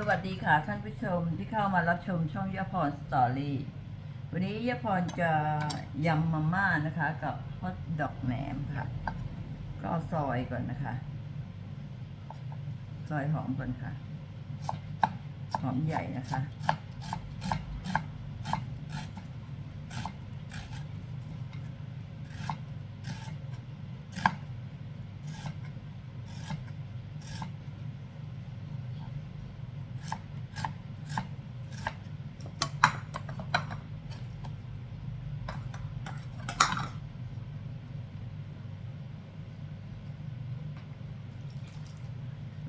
สวัสดีค่ะท่านผู้ชมที่เข้ามารับชมช่องยาพรสตอรี่วันนี้ยาพรจะยำมาม่านะคะ กับฮอตดอกแหนมค่ะ ก็อซอยก่อนนะคะ ซอยหอมก่อนค่ะ หอมใหญ่นะคะ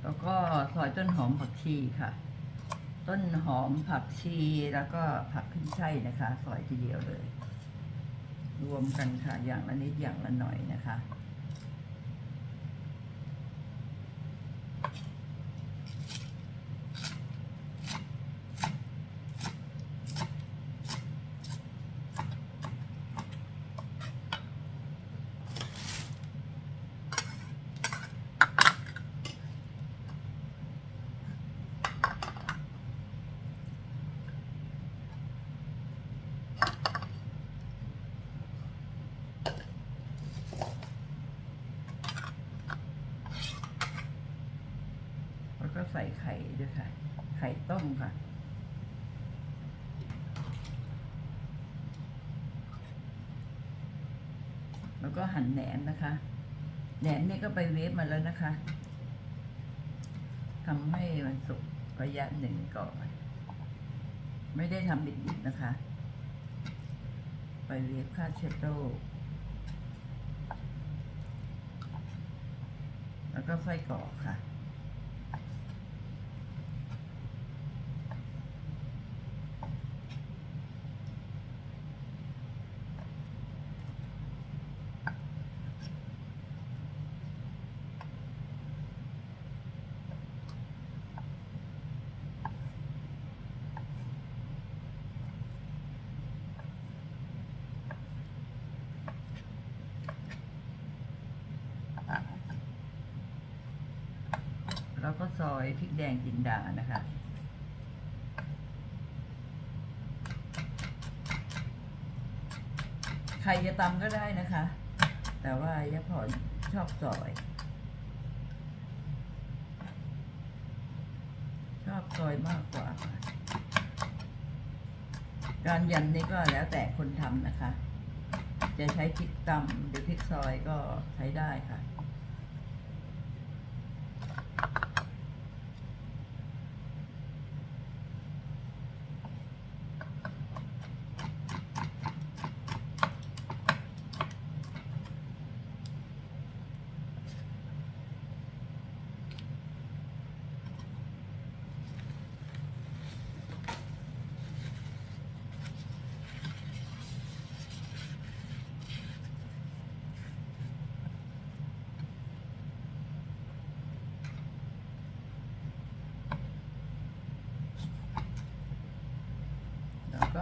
แล้วก็ซ อยต้นหอมผักชีค่ะ ต้นหอมผักชีแล้วก็ผักขึ้นช่ายนะคะซอยทีเดียวเลย รวมกันค่ะอย่างละนิดอย่างละหน่อยนะคะ ก็ใส่ไข่ด้วยค่ะ ไข่ต้มค่ะ แล้วก็หั่นแหนมนะคะ แหนมนี่ก็ไปเวฟมาแล้วนะคะทำให้มันสุกระยะหนึ่งก่อน ไม่ได้ทำดิบๆนะคะ ไปเวฟค่าเชดโดแล้วก็ไส้กรอกค่ะ แล้วก็ซอยพริกแดงจินดานะคะใครจะตำก็ได้นะคะ แต่ว่ายะพรชอบซอย ชอบซอยมากกว่า การยำนี่ก็แล้วแต่คนทำนะคะ จะใช้พริกตำหรือพริกซอยก็ใช้ได้ค่ะ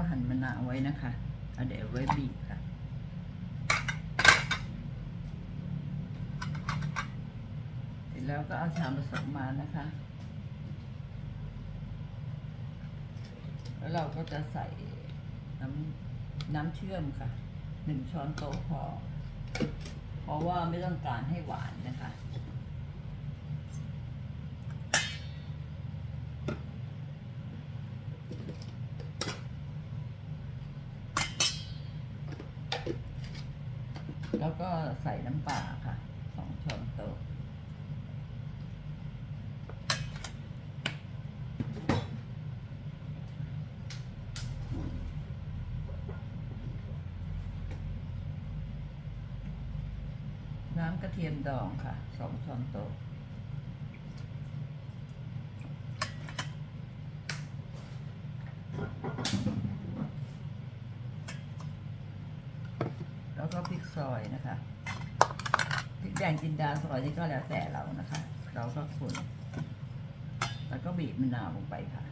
หั่นมะนาวไว้นะคะเอาเดี๋ยวไว้บีบค่ะ เสร็จแล้วก็เอาชามผสมมานะคะ แล้วเราก็จะใส่น้ำน้ำเชื่อมค่ะหนึ่งช้อนโต๊ะพอ เพราะว่าไม่ต้องการให้หวานนะคะ ก็ใส่น้ำปลาค่ะสองช้อนโต๊ะน้ำกระเทียมดองค่ะสองช้อนโต๊ะ แล้วก็พริกซอยนะคะพริกแดงจินดาซอยนี่ก็แล้วแต่เรานะคะ เราก็คนแล้วก็บีบมะนาวลงไปค่ะ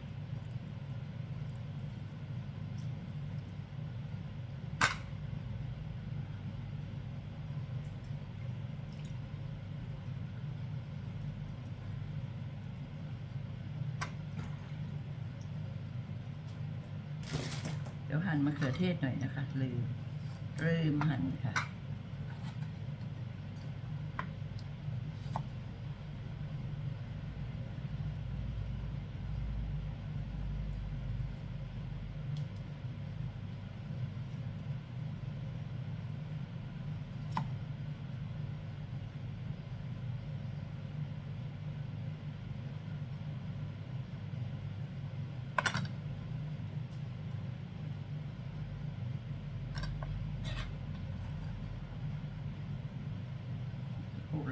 เดี๋ยวหั่นมะเขือเทศหน่อยนะคะ ลืม ลืมหันค่ะ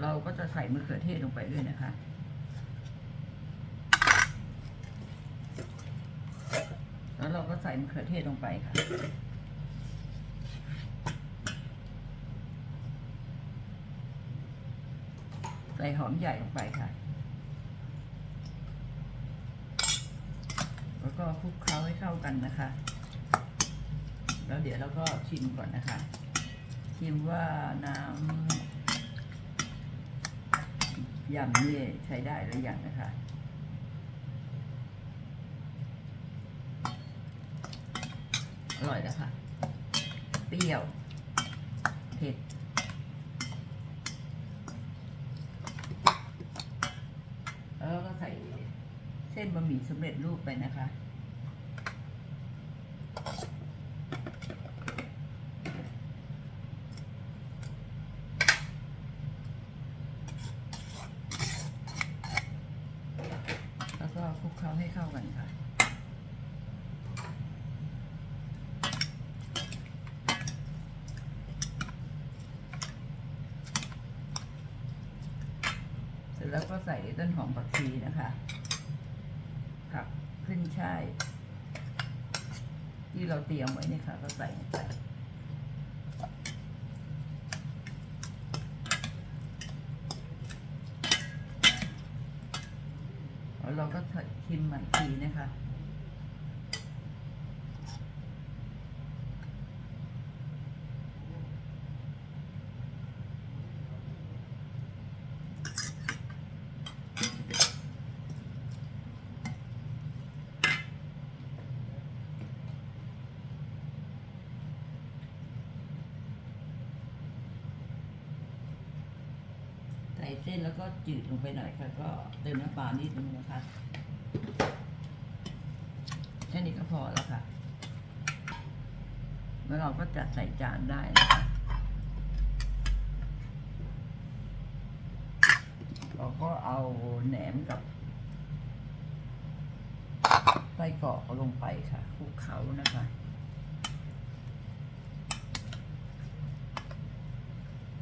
เราก็จะใส่มะเขือเทศลงไปด้วยนะคะ แล้วเราก็ใส่มะเขือเทศลงไปค่ะ ใส่หอมใหญ่ลงไปค่ะ แล้วก็คลุกเคล้าให้เข้ากันนะคะ แล้วเดี๋ยวเราก็ชิมก่อนนะคะ ชิมว่าน้ำ ยำนี่ใช้ได้หรือยังนะคะอร่อยนะคะเปรี้ยว เผ็ด แล้วก็ใส่เส้นบะหมี่สำเร็จรูปไปนะคะ แล้วก็คลุกเคล้าให้เข้ากันค่ะ เสร็จแล้วก็ ใส่ต้นหอมผักชีนะคะผักขึ้นช่ายที่เราเตรียมไว้นี่ค่ะ ก็ใส่ไปแล้วเราก็ชิมใหม่อีกทีนะคะ เส้นแล้วก็จืดลงไปหน่อยค่ะ ก็เติมน้ำปลานิดนึงนะคะแค่นี้ก็พอแล้วค่ะ แล้วเราก็จัดใส่จานได้นะคะเราก็เอาแหนมกับไส้กรอกลงไปค่ะคลุกเขานะคะ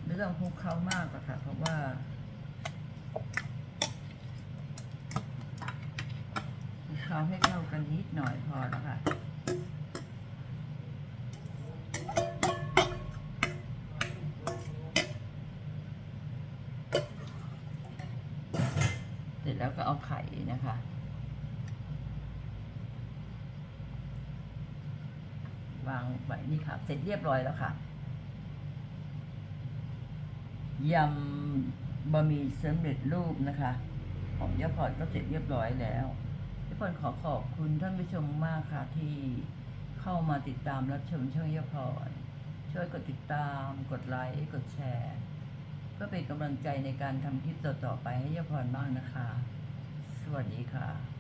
ไม่ต้องคลุกเขามากอกค่ะ เพราะว่า คลุกเขาให้เข้ากันนิดหน่อยพอแล้วค่ะเสร็จแล้วก็เอาไข่นะคะวางไว้นี่ค่ะ เสร็จเรียบร้อยแล้วค่ะยำ บะหมี่สำเร็จรูปนะคะ ของยาพอดก็เสร็จเรียบร้อยแล้วยาพอดขอขอบคุณท่านผู้ชมมากค่ะที่เข้ามาติดตามรับชมช่องยาพอดช่วยกดติดตาม กดไลค์กดแชร์เพื่อเป็นกำลังใจในการทำคลิปต่อๆไปให้ยาพรบ้างนะคะ สวัสดีค่ะ